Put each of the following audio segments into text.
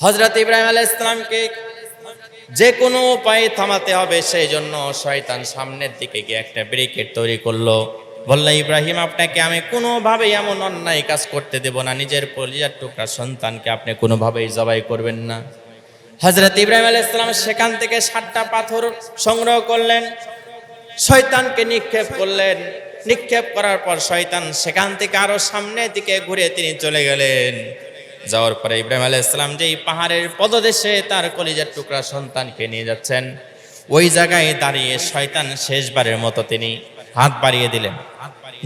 হজরত ইব্রাহিম আলাহ ইসলামকে যে কোনো উপায়ে থামাতে হবে সেই জন্য শয়তান সামনের দিকে গিয়ে একটা ব্রিকেট তৈরি করল। বলল, ইব্রাহিম, আপনাকে আমি কোনোভাবেই এমন অন্যায় কাজ করতে দেব না। নিজের পরিজার টুকরা সন্তানকে আপনি কোনোভাবেই জবাই করবেন না। হজরত ইব্রাহিম আলাহ ইসলাম সেখান থেকে সাতটা পাথর সংগ্রহ করলেন। শয়তানকে নিক্ষেপ করলেন। নিক্ষেপ করার পর শয়তান সেখান থেকে আরও সামনের দিকে ঘুরে তিনি চলে গেলেন। যাওয়ার পরে ইব্রাহিম আলাইহিস সালাম যেই পাহাড়ের পদদেশে তার কলিজার টুকরা সন্তানকে নিয়ে যাচ্ছেন, ওই জায়গায় দাঁড়িয়ে শয়তান শেষবারের মতো তিনি হাত বাড়িয়ে দিলেন।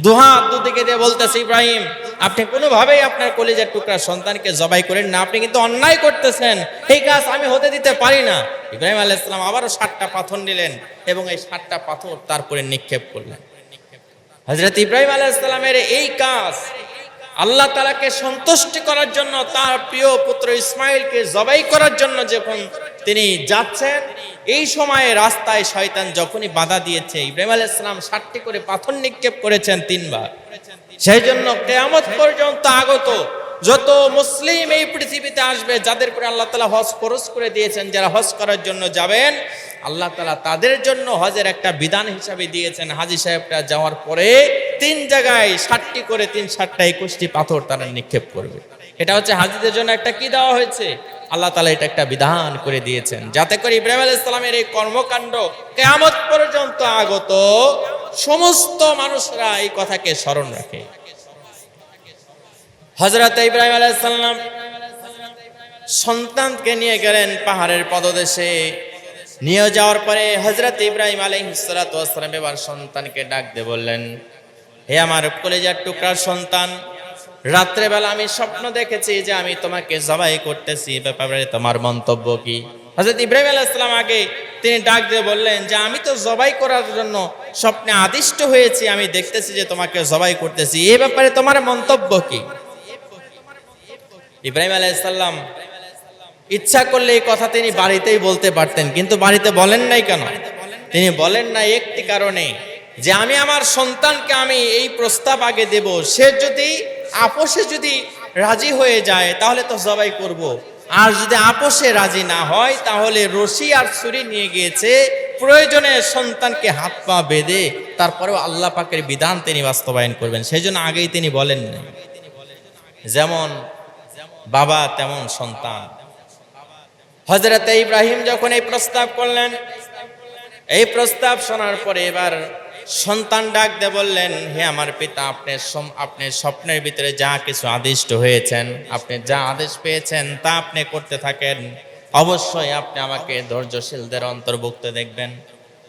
দুহাত দুদিকে দিয়ে বলতেছে, ইব্রাহিম, আপনি কোনোভাবেই আপনার কলিজার টুকরা সন্তানকে জবাই করেন না, আপনি কিন্তু অন্যায় করতেছেন। এই কাজ আমি হতে দিতে পারি না। ইব্রাহিম আলাইহিস সালাম আবারও সাতটা পাথর নিলেন এবং এই সাতটা পাথর তারপরে নিক্ষেপ করলেন। হজরত ইব্রাহিম আলাইসালামের এই কাজ আল্লাহ তালাকে সন্তুষ্টি করার জন্য, তার প্রিয় পুত্র ইসমাইলকে জবাই করার জন্য যখন তিনি যাচ্ছেন, এই সময়ে রাস্তায় শয়তান যখনই বাধা দিয়েছে, ইব্রাহিম ইসলাম ষাটটি করে পাথর নিক্ষেপ করেছেন তিনবার। সেই জন্য কেয়ামত পর্যন্ত আগত যত মুসলিম এই পৃথিবীতে আসবে, যাদের করে আল্লাহ তালা হজ খরচ করে দিয়েছেন, যারা হজ করার জন্য যাবেন, আল্লাহ তালা তাদের জন্য হজের একটা বিধান হিসাবে দিয়েছেন। হাজি সাহেবটা যাওয়ার পরে তিন জায়গায় ষাটটি করে তিন ষাটটা একুশটি পাথর তারা নিক্ষেপ করবে। এটা হচ্ছে হাজিদের জন্য একটা কি দেওয়া হয়েছে? আল্লাহ তালা এটা একটা বিধান করে দিয়েছেন। যাতে করে ইব্রাহিম আলাইহিস সালামের এই কর্মকাণ্ড কেয়ামত পর্যন্ত আগত সমস্ত মানুষরা এই কথাকে স্মরণ রাখে। হজরত ইব্রাহিম আলাইসাল্লাম সন্তানকে নিয়ে গেলেন পাহাড়ের পদদেশে। নিয়ে যাওয়ার পরে হজরত ইব্রাহিম আলাইসালাম এবার সন্তানকে ডাক দিয়ে বললেন হে আমার কলেজার টুকরার সন্তান, রাত্রেবেলা আমি স্বপ্ন দেখেছি যে আমি তোমাকে জবাই করতেছি। ব্যাপারে তোমার মন্তব্য কি? হজরত ইব্রাহিম আলাইসালাম আগে তিনি ডাক দিয়ে বললেন যে, আমি তো জবাই করার জন্য স্বপ্নে আদিষ্ট হয়েছি, আমি দেখতেছি যে তোমাকে জবাই করতেছি। এ ব্যাপারে তোমার মন্তব্য কি? ইব্রাহিম আলাইসাল্লাম ইচ্ছা করলে এই কথা তিনি বাড়িতেই বলতে পারতেন, কিন্তু বাড়িতে বলেন নাই কেন? তিনি বলেন না একটি কারণে। যে আমি আমার সন্তানকে আমি এই প্রস্তাব আগে দেব, সে যদি, আপোষে যদি রাজি হয়ে যায়, তাহলে তো জবাই করব। আর যদি আপোষে রাজি না হয়, তাহলে রশি আর ছুরি নিয়ে গিয়েছে, প্রয়োজনে সন্তানকে হাত পা বেঁধে তারপরেও আল্লাহ পাকের বিধান তিনি বাস্তবায়ন করবেন। সেই জন্য আগেই তিনি বলেন যেমন বাবা তেমন সন্তান। হজরত ইব্রাহিম যখন এই প্রস্তাব করলেন, এই প্রস্তাব শোনার পরে এবার সন্তান ডাক দে বললেন, হে আমার পিতা, আপনি আপনি স্বপ্নের ভিতরে যা কিছু আদিষ্ট হয়েছেন, আপনি যা আদেশ পেয়েছেন, তা আপনি করতে থাকেন। অবশ্যই আপনি আমাকে ধৈর্যশীলদের অন্তর্ভুক্ত দেখবেন।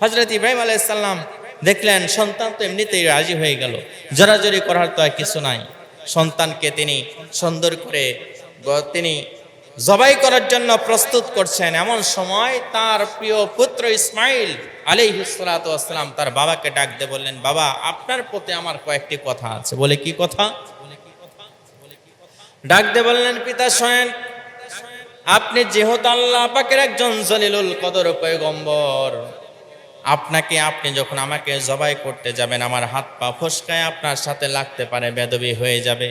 হজরত ইব্রাহিম আলাইসাল্লাম দেখলেন, সন্তান তো এমনিতেই রাজি হয়ে গেল। জোরাজোরি করার তো আর কিছু নাই। সন্তানকে তিনি সুন্দর করে তিনি জবাই করার জন্য প্রস্তুত করছেন এমন সময় তার প্রিয় পুত্র ইসমাইল আলী হিসালাম তার বাবাকে ডাক দিয়ে বললেন, বাবা, আপনার প্রতি আমার কয়েকটি কথা আছে। বলে কি কথা? ডাক দিয়ে বললেন, পিতা শোয়েন আপনি যেহেতু আল্লাহ পাকের একজন জলিলুল কদর পয়গম্বর, আপনাকে আপনি যখন আমাকে জবাই করতে যাবেন, আমার হাত পা ফসকায় আপনার সাথে লাগতে পারে, বেদবি হয়ে যাবে।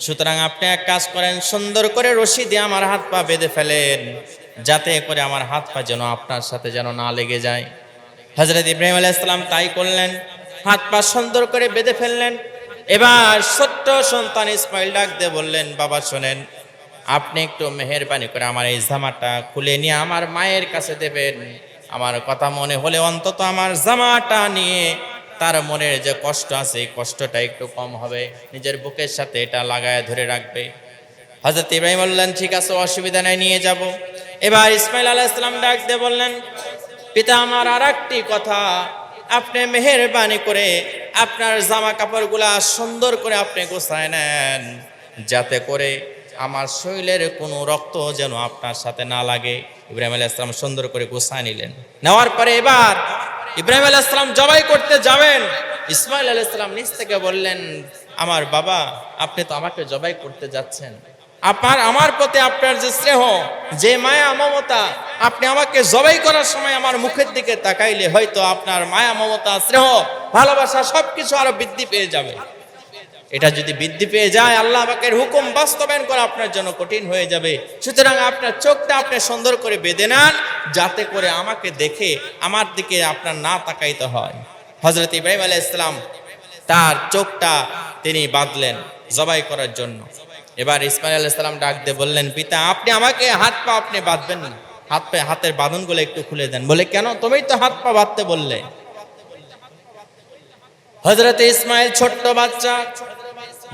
সুতরাং আপনি এক কাজ করেন, সুন্দর করে রশি দিয়ে আমার হাত পা বেঁধে ফেলেন, যাতে করে আমার হাত পা যেন আপনার সাথে যেন না লেগে যায়। হজরত ইব্রাহিম আলাইসালাম তাই করলেন, হাত পা সুন্দর করে বেঁধে ফেললেন। এবার ছোট্ট সন্তান ইসমাইল ডাক দিয়ে বললেন, বাবা, শোনেন, আপনি একটু মেহরবানি করে আমার এই জামাটা খুলে নিয়ে আমার মায়ের কাছে দেবেন। আমার কথা মনে হলে অন্তত আমার জামাটা নিয়ে তার মনের যে কষ্ট আছে, এই কষ্টটা একটু কম হবে। নিজের বুকের সাথে এটা লাগায় ধরে রাখবে। হজরত ইব্রাহিম বললেন, ঠিক আছে, অসুবিধা নাই, নিয়ে যাব। এবার ইসমাইল আলাহ ইসলাম ডাক দিয়ে বললেন, পিতা, আমার আর একটি কথা। আপনি মেহরবানি করে আপনার জামা কাপড়গুলা সুন্দর করে আপনি গোছায় নেন। যাতে করে আমার শরীরের কোনো রক্ত যেন আপনার সাথে না লাগে। ইব্রাহিম আলাহ ইসলাম সুন্দর করে গোছায় নিলেন। নেওয়ার পরে এবার ইব্রাহিম আলাহ ইসলাম জবাই করতে যাবেন। ইসমাইল আলাহ ইসলাম নিজ থেকে বললেন, আমার বাবা, আপনি তো আমাকে জবাই করতে যাচ্ছেন। আপনার, আমার প্রতি আপনার যে স্নেহ, যে মায়া মমতা, আপনি আমাকে জবাই করার সময় আমার মুখের দিকে তাকাইলে হয়তো আপনার মায়া মমতা, স্নেহ, ভালোবাসা সবকিছু আরও বৃদ্ধি পেয়ে যাবে। এটা যদি বৃদ্ধি পেয়ে যায়, আল্লাহ পাকের হুকুম বাস্তবায়ন করা আপনার জন্য কঠিন হয়ে যাবে। সুতরাং আপনার চোখটা আপনি সুন্দর করে বেঁধে নেন, যাতে করে আমাকে দেখে আমার দিকে আপনার না তাকাইতে হয়। হজরত ইব্রাহিম আলাহ ইসলাম তার চোখটা তিনি বাঁধলেন জবাই করার জন্য। এবার ইসমাইল আলাহ ইসলাম ডাক দিয়ে বললেন, পিতা, আপনি আমাকে হাত পা আপনি বাঁধবেন না। হাত পা, হাতের বাঁধনগুলো একটু খুলে দেন। বলে, কেন? তুমি তো হাত পা বাঁধতে বললে। হজরত ইসমাইল ছোট্ট বাচ্চা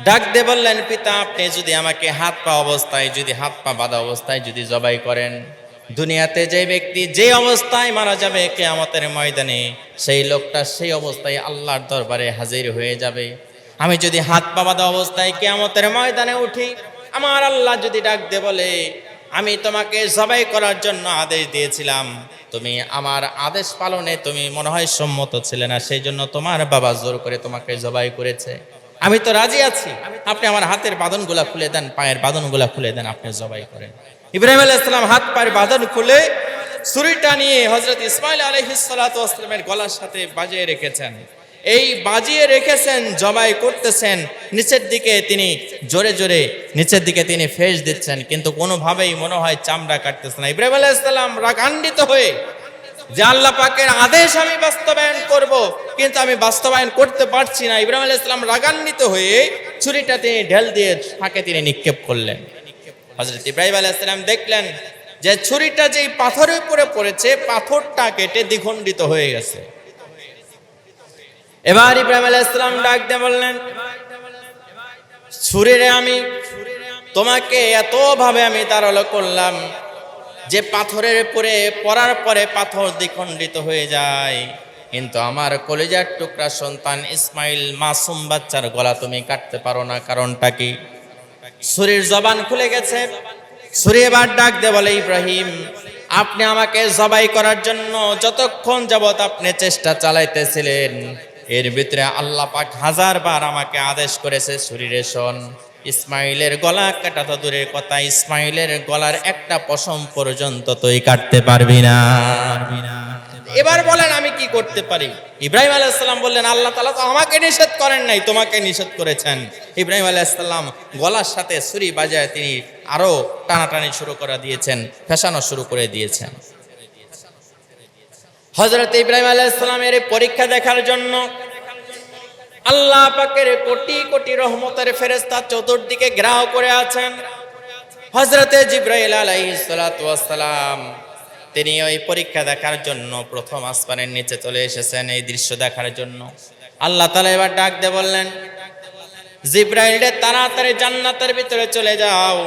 ডাক দিয়ে বললেন, পিতা, আপনি যদি আমাকে হাত পা অবস্থায়, যদি হাত পা বাঁধা অবস্থায় যদি জবাই করেন, দুনিয়াতে যে ব্যক্তি যে অবস্থায় মারা যাবে কেয়ামতের ময়দানে, সেই লোকটা সেই অবস্থায় আল্লাহর দরবারে হাজির হয়ে যাবে। আমি যদি হাত পা বাঁধা অবস্থায় কেয়ামতের ময়দানে উঠি, আমার আল্লাহ যদি ডাক দে বলে, আমি তোমাকে জবাই করার জন্য আদেশ দিয়েছিলাম। তুমি আমার আদেশ পালনে তুমি মনে হয় সম্মত ছিলে না, সেই জন্য তোমার বাবা জোর করে তোমাকে জবাই করেছে। আমি তো রাজি আছি। আপনি আমার হাতের বাঁধনগুলা খুলে দেন, পায়ের বাঁধনগুলা খুলে দেন, আপনি জবাই করেন। ইব্রাহিম সালাম হাত, পায়ের বাঁধন খুলে ছুরিটা নিয়ে হজরত ইসমাইল আলহিসালামের গলার সাথে বাজিয়ে রেখেছেন। এই বাজিয়ে রেখেছেন, জবাই করতেছেন, নিচের দিকে তিনি জোরে জোরে নিচের দিকে তিনি ফেস দিচ্ছেন, কিন্তু কোনোভাবেই মনে হয় চামড়া কাটতেছে না। ইব্রাহিম আলাইসাল্লাম রাগান্বিত হয়ে যে আল্লাহ পাকের আদেশ আমি বাস্তবায়ন করব, কিন্তু আমি বাস্তবায়ন করতে পারছি না। ইব্রাহিম আলাইহিস সালাম রাগান্বিত হয়ে ছুরিটা তিনি ঢেল দিয়ে ফাঁকে তিনি নিক্ষেপ করলেন। হজরত ইব্রাহিম আলাইসালাম দেখলেন যে ছুরিটা যেই পাথরের উপরে পড়েছে, পাথরটা কেটে দ্বিখণ্ডিত হয়ে গেছে। এবার ইব্রাহিম আলাইসালাম ডাক দিয়ে বললেন, ছুরিরে আমি তোমাকে এত ভাবে আমি তারলো করলাম যে পাথরের উপরে পড়ার পরে পাথর দ্বিখণ্ডিত হয়ে যায়। কিন্তু আমার কলেজার টুকরা সন্তান ইসমাইল মাসুম বাচ্চার গলা তুমি কাটতে পারো না, কারণটা কি? ছুরির জবান খুলে গেছে। ছুরি এবার ডাক দে বলে, ইব্রাহিম, আপনি আমাকে জবাই করার জন্য যতক্ষণ যাবৎ আপনি চেষ্টা চালাইতেছিলেন, এর ভিতরে আল্লাহ পাক হাজার বার আমাকে আদেশ করেছে ছুরিরে শোন। ইসমাইলের গলা কাটা তো দূরের কথা, ইসমাইলের গলার একটা পশম পর্যন্ত তুই কাটতে পারবি না। এবার বলেন আমি কি করতে পারি? ইব্রাহিম আলাইসাল্লাম বললেন, আল্লাহ তালা তো আমাকে নিষেধ করেন নাই, তোমাকে নিষেধ করেছেন। ইব্রাহিম আলাইসাল্লাম গলার সাথে ছুরি বাজায় তিনি আরও টানাটানি শুরু করে দিয়েছেন, ফেসানো শুরু করে দিয়েছেন। হজরত ইব্রাহিম আলাইসাল্লামের পরীক্ষা দেখার জন্য আল্লাহ পাকের কোটি কোটি রহমতের ফেরেস্তা চতুর্দিকে ঘেরাও করে আছেন। হজরতে জিব্রাইল আলাইসালাম তিনি ওই পরীক্ষা দেখার জন্য প্রথম আসমানের নিচে চলে এসেছেন এই দৃশ্য দেখার জন্য। আল্লাহ তালা এবার ডাক দিয়ে বললেন, জিব্রাইল রে, তাড়াতাড়ি জান্নাতের ভিতরে চলে যাও।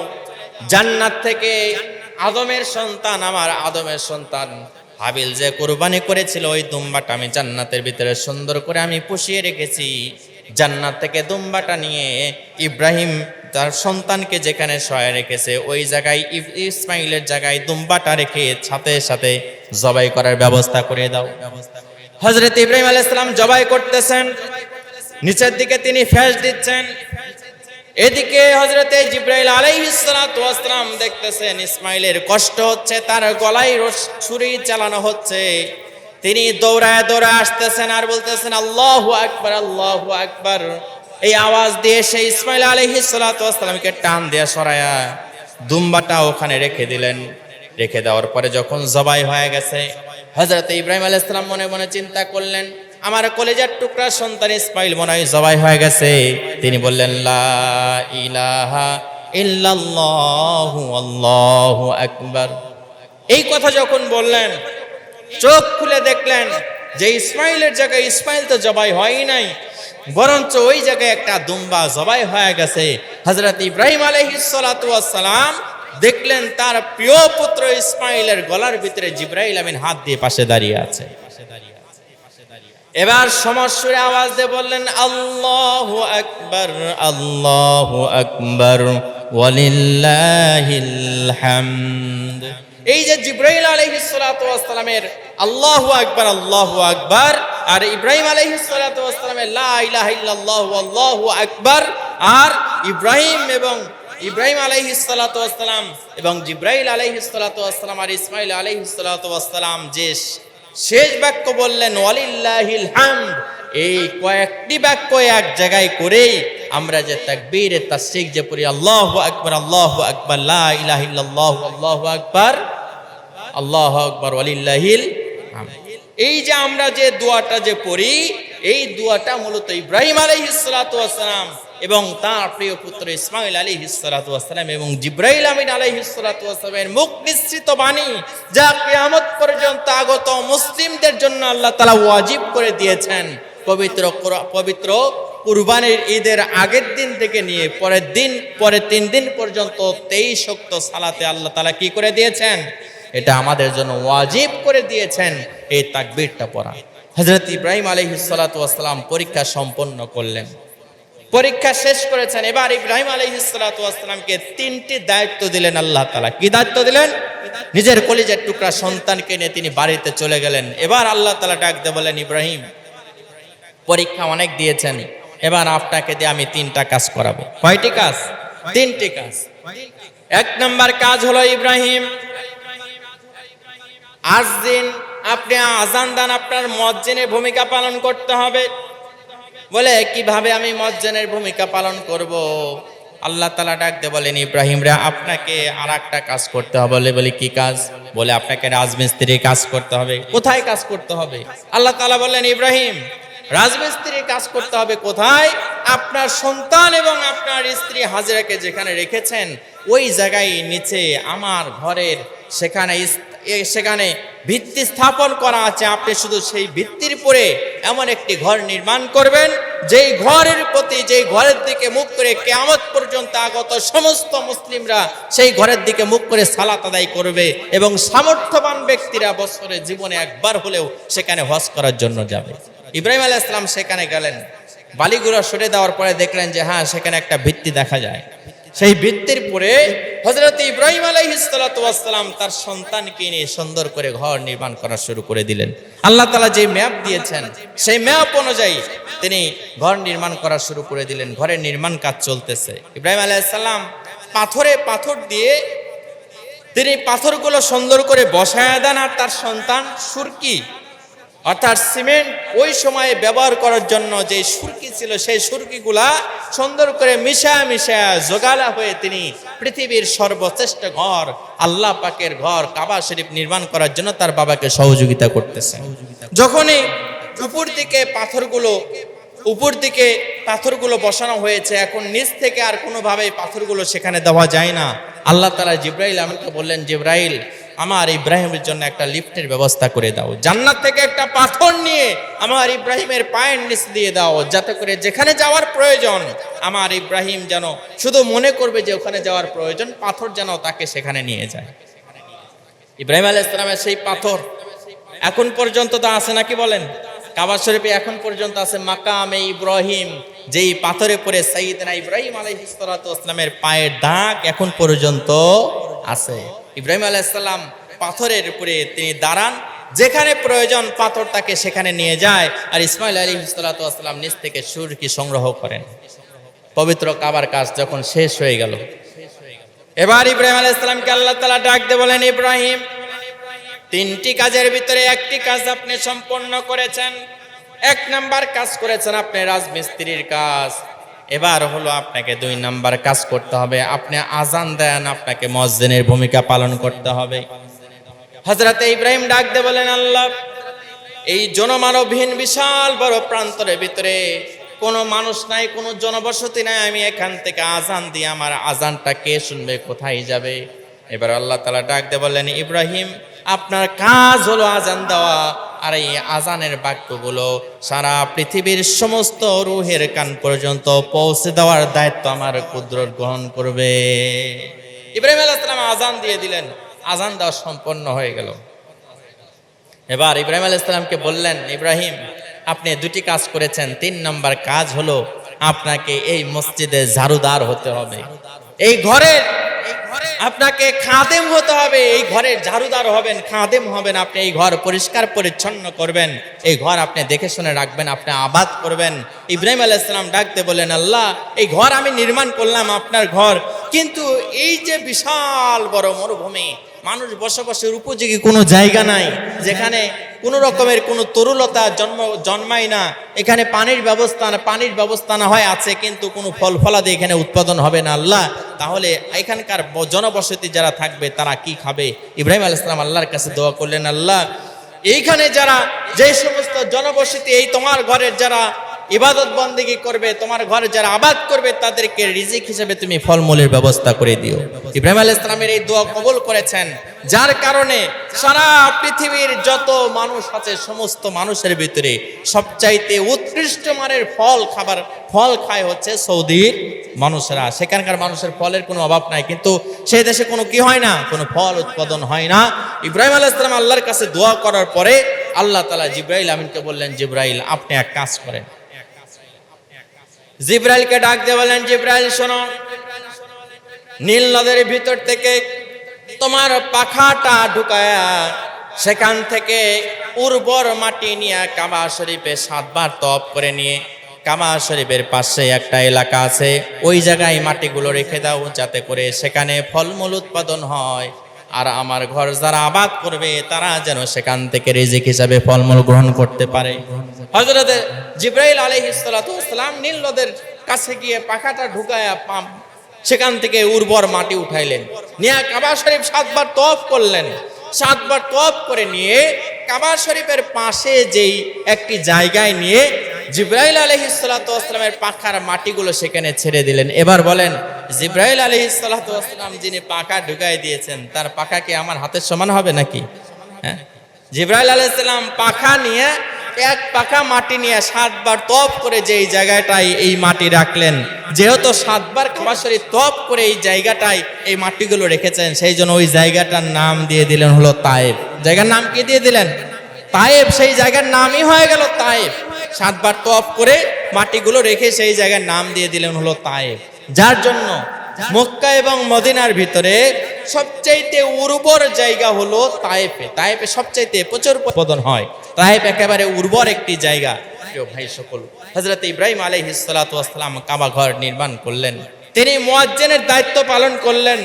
জান্নাত থেকে আদমের সন্তান আমার আদমের সন্তান। হাবিল যে কোরবানি করেছিল, ওই দুম্বাটা আমি জান্নাতের ভিতরে সুন্দর করে আমি পুষিয়ে রেখেছি। জান্নাত থেকে দুম্বাটা নিয়ে ইব্রাহিম তার সন্তানকে যেখানে সহায় রেখেছে, ওই জায়গায় ইসমাইলের জায়গায় দুম্বাটা রেখে সাথে সাথে জবাই করার ব্যবস্থা করে দাও। হজরত ইব্রাহিম আলাইসালাম জবাই করতেছেন। নিচের দিকে তিনি ফ্যাস দিচ্ছেন। এদিকে হজরতে জিব্রাইল আলাইহিসসালাম দেখতেছেন ইসমাইলের কষ্ট হচ্ছে, তার গলায় ছুরি চালানো হচ্ছে। তিনি দৌড়ায় দৌড়ায় আসতেছেন আর বলতেছেন, আল্লাহু আকবার আল্লাহু আকবার। এই আওয়াজ দিয়ে সে ইসমাইল আলাইহিসসালামকে টান দিয়ে সরায়া দুম্বাটা ওখানে রেখে দিলেন। রেখে দেওয়ার পরে যখন জবাই হয়ে গেছে হজরত ইব্রাহিম আলাইহিসসালাম মনে মনে চিন্তা করলেন আমার কলেজের টুকরা সন্তান ইসমাইল মনে হয় জবাই হয়ে গেছে। তিনি বললেন, লা ইলাহা এই কথা যখন বললেন, চোখ খুলে দেখলেন যে ইসমাইলের জায়গায় ইসমাইল তো জবাই হয়ই নাই, বরঞ্চ ওই জায়গায় একটা দুম্বা জবাই হয়ে গেছে। হজরত ইব্রাহিম আলহিসালাম দেখলেন তার প্রিয় পুত্র ইসমাইলের গলার ভিতরে জিব্রাইল আমিন হাত দিয়ে পাশে দাঁড়িয়ে আছে। এবার সমস্যরে আওয়াজ দিয়ে বললেন, আল্লাহ আকবর আল্লাহ আকবর এই যে সালাতু ওয়াসসালামের আল্লাহু আকবার আল্লাহু আকবার, আর ইব্রাহিম আল্লাহু আর ইব্রাহিম এবং ইব্রাহিম আলাইহিস সালাতু এবং জিব্রাইল আলাইহিস সালাতু আর ইসমাইল ওয়াসসালাম যে শেষ বাক্য বললেন, ওয়ালিল্লাহিল হামদ এই কয়েকটি বাক্য এক জায়গায় করেই আমরা যে তাকবীর তাসরিক যে পড়ি, আল্লাহু আকবার আল্লাহু আকবার, লা ইলাহা ইল্লাল্লাহু, আল্লাহু আকবার আল্লাহু আকবার, ওয়ালিল্লাহিল। এই যে আমরা যে দোয়াটা যে পড়ি, এই দোয়াটা মূলত ইব্রাহিম ওয়াসসালাম এবং তার প্রিয় পুত্র ইসমাইল আলী সালাতু ওয়াসসালাম এবং জিব্রাইল আমিন আলী সালাতু ওয়াসসালামের মুখ নিঃসৃত বাণী যা কিয়ামত পর্যন্ত আগত মুসলিমদের জন্য আল্লাহ তালা ওয়াজিব করে দিয়েছেন। পবিত্র পবিত্র কুরবানির ঈদের আগের দিন থেকে নিয়ে পরের দিন পরে তিন দিন পর্যন্ত তেইশ শক্ত সালাতে আল্লাহ তালা কি করে দিয়েছেন? এটা আমাদের জন্য ওয়াজিব করে দিয়েছেন। এই তাকবীরটা পড়া। হজরত ইব্রাহিম আলহিসাল্লাম পরীক্ষা সম্পন্ন করলেন। পরীক্ষা শেষ করেছেন। এবার ইব্রাহিম আলহিসাল্লামকে তিনটি দায়িত্ব দিলেন আল্লাহ তালা কি দায়িত্ব দিলেন? নিজের কলিজের টুকরা সন্তানকে নিয়ে তিনি বাড়িতে চলে গেলেন। এবার আল্লাহ তালা ডাক দিয়ে বলেন, ইব্রাহিম, পরীক্ষা অনেক দিয়েছেন। এবার আপনাকে দিয়ে আমি তিনটা কাজ করাবো। কয়টি কাজ? তিনটি কাজ। এক নম্বর কাজ হলো, ইব্রাহিম, আজ দিন আপনি আজান দান আপনার মজ্জিনের ভূমিকা পালন করতে হবে। বলে, কীভাবে আমি মজ্জিনের ভূমিকা পালন করব? আল্লাহ তালা ডাকতে বলেন, ইব্রাহিম রে, আপনাকে আর একটা কাজ করতে হবে। বলে বলি, কি কাজ? বলে, আপনাকে রাজমিস্ত্রির কাজ করতে হবে। কোথায় কাজ করতে হবে? আল্লাহ তালা বললেন, ইব্রাহিম, রাজমিস্ত্রির কাজ করতে হবে কোথায়? আপনার সন্তান এবং আপনার স্ত্রী হাজিরাকে যেখানে রেখেছেন, ওই জায়গায় নিচে আমার ঘরের সেখানে সেখানে ভিত্তি স্থাপন করা আছে। আপনি শুধু সেই ভিত্তির পরে এমন একটি ঘর নির্মাণ করবেন, যেই ঘরের প্রতি, যেই ঘরের দিকে মুখ করে কেয়ামত পর্যন্ত আগত সমস্ত মুসলিমরা সেই ঘরের দিকে মুখ করে সালাত আদায় করবে এবং সামর্থ্যবান ব্যক্তিরা বছরে জীবনে একবার হলেও সেখানে হজ করার জন্য যাবে। ইব্রাহিম আলাহ ইসলাম সেখানে গেলেন। বালিগুলো সরে দেওয়ার পরে দেখলেন যে হ্যাঁ সেখানে একটা ভিত্তি দেখা যায়। সেই ভিত্তির পরে হজরত ইব্রাহিম আলাইহিসালাম তার সন্তানকে নিয়ে সুন্দর করে ঘর নির্মাণ করা শুরু করে দিলেন। আল্লাহ তালা যে ম্যাপ দিয়েছেন, সেই ম্যাপ অনুযায়ী তিনি ঘর নির্মাণ করা শুরু করে দিলেন। ঘরের নির্মাণ কাজ চলতেছে। ইব্রাহিম আলাইসাল্লাম পাথরে পাথর দিয়ে তিনি পাথরগুলো সুন্দর করে বসায় দেন আর তার সন্তান সুরকি অর্থাৎ সিমেন্ট ওই সময়ে ব্যবহার করার জন্য যে সুরকি ছিল, সেই সুরকিগুলা সুন্দর করে মিশা মিশা জোগালা হয়ে তিনি পৃথিবীর সর্বশ্রেষ্ঠ ঘর, আল্লাহ পাকের ঘর, কাবা শরীফ নির্মাণ করার জন্য তার বাবাকে সহযোগিতা করতেছে। যখনই উপর দিকে পাথরগুলো, উপর দিকে পাথরগুলো বসানো হয়েছে, এখন নিচ থেকে আর কোনোভাবে পাথরগুলো সেখানে দেওয়া যায় না। আল্লাহ তালা জিব্রাইল আমাকে বললেন, জিব্রাইল আমার ইব্রাহিমের জন্য একটা লিফটের ব্যবস্থা করে দাও। জান্নাত থেকে একটা পাথর নিয়ে আমার ইব্রাহিমের পায়ের নিচ দিয়ে দাও, যাতে করে যেখানে যাওয়ার প্রয়োজন, আমার ইব্রাহিম যেন শুধু মনে করবে যে ওখানে যাওয়ার প্রয়োজন, পাথর যেন তাকে সেখানে নিয়ে যায়। ইব্রাহিম আলাহ ইসলামের সেই পাথর এখন পর্যন্ত তো আছে নাকি বলেন? কাবা শরীফে এখন পর্যন্ত আছে মাকামে ইব্রাহিম, যেই পাথরে পরে সাইয়েদনা ইব্রাহিম আলাইহিসসালামের পায়ের দাগ এখন পর্যন্ত আছে। ইব্রাহিম আলাইহিসসালাম পাথরের উপরে তিনি দাঁড়ান, যেখানে প্রয়োজন পাথর তাকে সেখানে নিয়ে যায়। আর ইসমাইল আলী সালাতাম নিচ থেকে সুরকি সংগ্রহ করেন। পবিত্র কাবার কাজ যখন শেষ হয়ে গেল, এবার ইব্রাহিম আলাইহিসসালামকে আল্লাহ তালা ডাক দিয়ে বলেন, ইব্রাহিম, তিনটি কাজের ভিতরে একটি কাজ আপনি সম্পন্ন করেছেন। এক নাম্বার কাজ করেছেন আপনি রাজমিস্ত্রির কাজ। এবার হলো আপনাকে দুই নাম্বার কাজ করতে হবে। আপনি আজান দেন, আপনাকে মসজিদের ভূমিকা পালন করতে হবে। হজরতে ইব্রাহিম ডাক দে বলেন, আল্লাহ, এই জনমানবহীন বিশাল বড় প্রান্তরের ভিতরে কোনো মানুষ নাই, কোনো জনবসতি নাই, আমি এখান থেকে আজান দিয়ে আমার আজানটা কে শুনবে, কোথায় যাবে? এবার আল্লাহ তালা ডাক দিয়ে বললেন ইব্রাহিম, আপনার কাজ হলো আজান দেওয়া। আর এই আজানের বাক্যগুলো সারা পৃথিবীর সমস্ত রুহের কান পর্যন্ত পৌঁছে দেওয়ার দায়িত্ব আমার কুদরত গ্রহণ করবে। ইব্রাহিম আলাহ আজান দিয়ে দিলেন। আজান দেওয়া সম্পন্ন হয়ে গেল। এবার ইব্রাহিম আলাহ ইসলামকে বললেন, ইব্রাহিম, আপনি দুটি কাজ করেছেন। তিন নম্বর কাজ হলো, আপনাকে এই মসজিদে ঝাড়ুদার হতে হবে। এই ঘরের আপনাকে খাদেম হতে হবে, এই ঘরের ঝাড়ুদার হবেন, খাদেম হবেন, আপনি এই ঘর পরিষ্কার পরিচ্ছন্ন করবেন, এই ঘর আপনি দেখে শুনে রাখবেন, আপনি আবাদ করবেন। ইব্রাহিম ইসলাম ডাকতে বলেন আল্লাহ, এই ঘর আমি নির্মাণ করলাম আপনার ঘর, কিন্তু এই যে বিশাল বড় মরুভূমি মানুষ বসবাসের উপযোগী কোনো জায়গা নাই, যেখানে কোনো রকমের কোনো তরুলতা জন্ম, জন্মায় না। এখানে পানির ব্যবস্থা না পানির ব্যবস্থা না হয়, আছে কিন্তু কোনো ফল ফলাদি এখানে উৎপাদন হবে না, আল্লাহ। তাহলে এখানকার জনবসতি যারা থাকবে, তারা কি খাবে? ইব্রাহিম আল ইসলাম আল্লাহর কাছে দোয়া করলেন, আল্লাহ, এইখানে যারা, যে সমস্ত জনবসতি, এই তোমার ঘরের যারা ইবাদত বন্দিগি করবে, তোমার ঘরে যারা আবাদ করবে, তাদেরকে রিজিক হিসেবে তুমি ফলমূলের ব্যবস্থা করে দিও। ইব্রাহিম আল ইসলামের এই দোয়া কবুল করেছেন। যার কারণে সারা পৃথিবীর যত মানুষ আছে, সমস্ত মানুষের ভিতরে সবচাইতে উৎকৃষ্ট মানের ফল খাবার, ফল খায় হচ্ছে সৌদির মানুষেরা। সেখানকার মানুষের ফলের কোনো অভাব নাই। কিন্তু সেই দেশে কোনো কি হয় না? কোনো ফল উৎপাদন হয় না। ইব্রাহিম আলাহ ইসলাম আল্লাহর কাছে দোয়া করার পরে আল্লাহ তালা জিব্রাইল আমিনকে বললেন, জিব্রাইল, আপনি এক কাজ করেন। জিব্রাইলকে ডাক দিয়ে বলেন জিব্রাইল, শোনো। নীল নদের ভিতর থেকে তোমার পাখাটা ঢুকায়া সেখান থেকে উর্বর মাটি নিয়ে কাবা শরীফে সাতবার তপ করে নিয়ে কাবা শরীফের পাশে একটা এলাকা আছে। ওই জায়গায় মাটিগুলো রেখে দাও যাতে করে সেখানে ফলমূল উৎপাদন হয়। আর আমার ঘর যারা আবাদ করবে, তারা যেন সেখান থেকে রিজিক হিসাবে ফলমূল গ্রহণ করতে পারে। হজরত জিব্রাইল আলহিসাম নীল নদের কাছে গিয়ে পাখাটা ঢুকায়া পাম্প সেখান থেকে উর্বর মাটি উঠাইলেন। নিয়ে কাবা শরীফ সাতবার তপ করলেন। সাতবার তপ করে নিয়ে কাবা শরীফের পাশে যেই একটি জায়গায় নিয়ে জিব্রাইল আলহিসামের পাখার মাটিগুলো সেখানে ছেড়ে দিলেন। এবার বলেন, জিব্রাইল আলহিসাম যিনি পাখা ঢুকাই দিয়েছেন, তার পাখা কি আমার হাতের সমান হবে নাকি? হ্যাঁ? জিব্রাইল আলাইসাল্লাম পাখা নিয়ে এক পাকা মাটি নিয়ে সাতবার তপ করে যে এই জায়গাটায় এই মাটি রাখলেন। যেহেতু সাতবার খাবাসরি তপ করে এই জায়গাটায় এই মাটিগুলো রেখেছেন, সেই জন্য ওই জায়গাটার নাম দিয়ে দিলেন হলো তায়েব জায়গার নাম কি দিয়ে দিলেন? তায়েব সেই জায়গার নামই হয়ে গেল তায়েব সাতবার তপ করে মাটিগুলো রেখে সেই জায়গার নাম দিয়ে দিলেন হলো তায়েব যার জন্য মক্কা এবং মদিনার ভিতরে সবচাইতে উর্বর জায়গা হলো তায়েফে। তায়েফে সবচাইতে প্রচুর উৎপাদন হয়। তায়েফ একেবারে উর্বর একটি জায়গা। প্রিয় ভাই সকল হজরত ইব্রাহিম আলহিসাল্লাম কাবা ঘর নির্মাণ করলেন। তিনি মুয়াজ্জেনের দায়িত্ব পালন করলেন।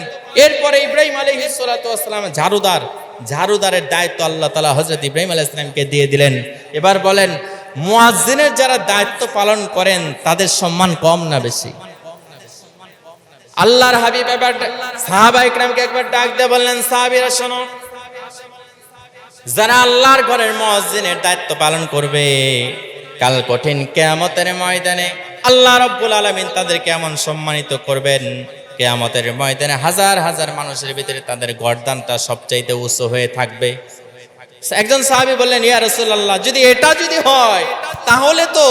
এরপরে ইব্রাহিম আলহিসাল্লাম ঝাড়ুদার, ঝাড়ুদারের দায়িত্ব আল্লাহ তালা হজরত ইব্রাহিম আলাহ ইসলামকে দিয়ে দিলেন। এবার বলেন, মুয়াজ্জিনের যারা দায়িত্ব পালন করেন, তাদের সম্মান কম না বেশি? আল্লাহর হাবিব এবার সাহাবা ইকরামকে একবার ডাক দিয়ে বললেন, সাহাবীরা, শোনো। যারা আল্লাহর ঘরের মুয়াজ্জিনের দায়িত্ব পালন করবে, কাল কঠিন কেয়ামতের ময়দানে আল্লাহ রব্বুল আলামিন তাদেরকে এমন সম্মানিত করবেন? কেয়ামতের ময়দানে হাজার হাজার মানুষের ভিতরে তাদের গর্দানটা সবচাইতে উঁচু হয়ে থাকবে। একজন সাহাবী বললেন, ইয়া রাসূলুল্লাহ, যদি এটা যদি হয়, তাহলে তো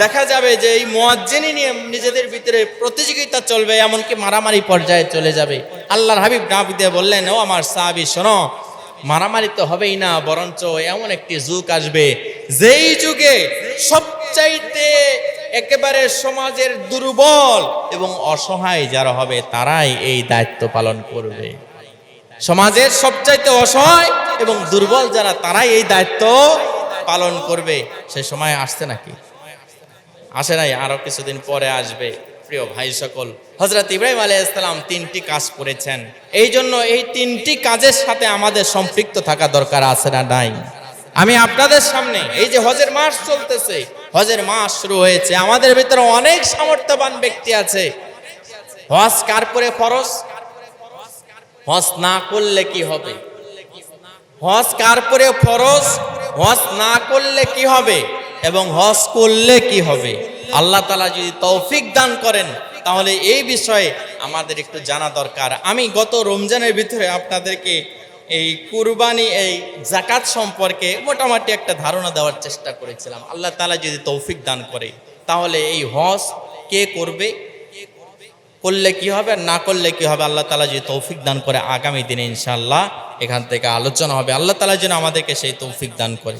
দেখা যাবে যে এই মুয়াজ্জিনি নিয়ে নিজেদের ভিতরে প্রতিযোগিতা চলবে, এমনকি মারামারি পর্যায়ে চলে যাবে। আল্লাহর হাবিব ডাক দিয়ে বললেন, ও আমার সাহাবী, শোনো, মারামারি তো হবেই না, বরঞ্চ এমন একটি যুগ আসবে, যেই যুগে সবচাইতে একেবারে সমাজের দুর্বল এবং অসহায় যারা হবে, তারাই এই দায়িত্ব পালন করবে। সমাজের সবচাইতে অসহায় এবং দুর্বল যারা, তারাই এই দায়িত্ব পালন করবে। সে সময় আসছে নাকি? আসে নাই, আরও কিছুদিন পরে আসবে। প্রিয় ভাই সকল হজরত ইব্রাহিম আলাইসালাম তিনটি কাজ করেছেন। এই জন্য এই তিনটি কাজের সাথে আমাদের সম্পৃক্ত থাকা দরকার আছে না নাই? আমি আপনাদের সামনে, এই যে হজের মাস চলতেছে, হজের মাস শুরু হয়েছে, আমাদের ভিতরে অনেক সামর্থ্যবান ব্যক্তি আছে। হজ কার করে ফরজ? হজ না করলে কি হবে? হজ কার পরে ফরজ? হজ না করলে কি হবে? এবং হজ করলে কি হবে? আল্লাহ তালা যদি তৌফিক দান করেন, তাহলে এই বিষয়ে আমাদের একটু জানা দরকার। আমি গত রমজানের ভিতরে আপনাদেরকে এই কুরবানি, এই জাকাত সম্পর্কে মোটামুটি একটা ধারণা দেওয়ার চেষ্টা করেছিলাম। আল্লাহ তালা যদি তৌফিক দান করে, তাহলে এই হজ কে করবে? করলে কি হবে আর না করলে কি হবে? আল্লাহ তালা যদি তৌফিক দান করে, আগামী দিনে ইনশাল্লাহ এখান থেকে আলোচনা হবে। আল্লাহ তালা যেন আমাদেরকে সেই তৌফিক দান করে।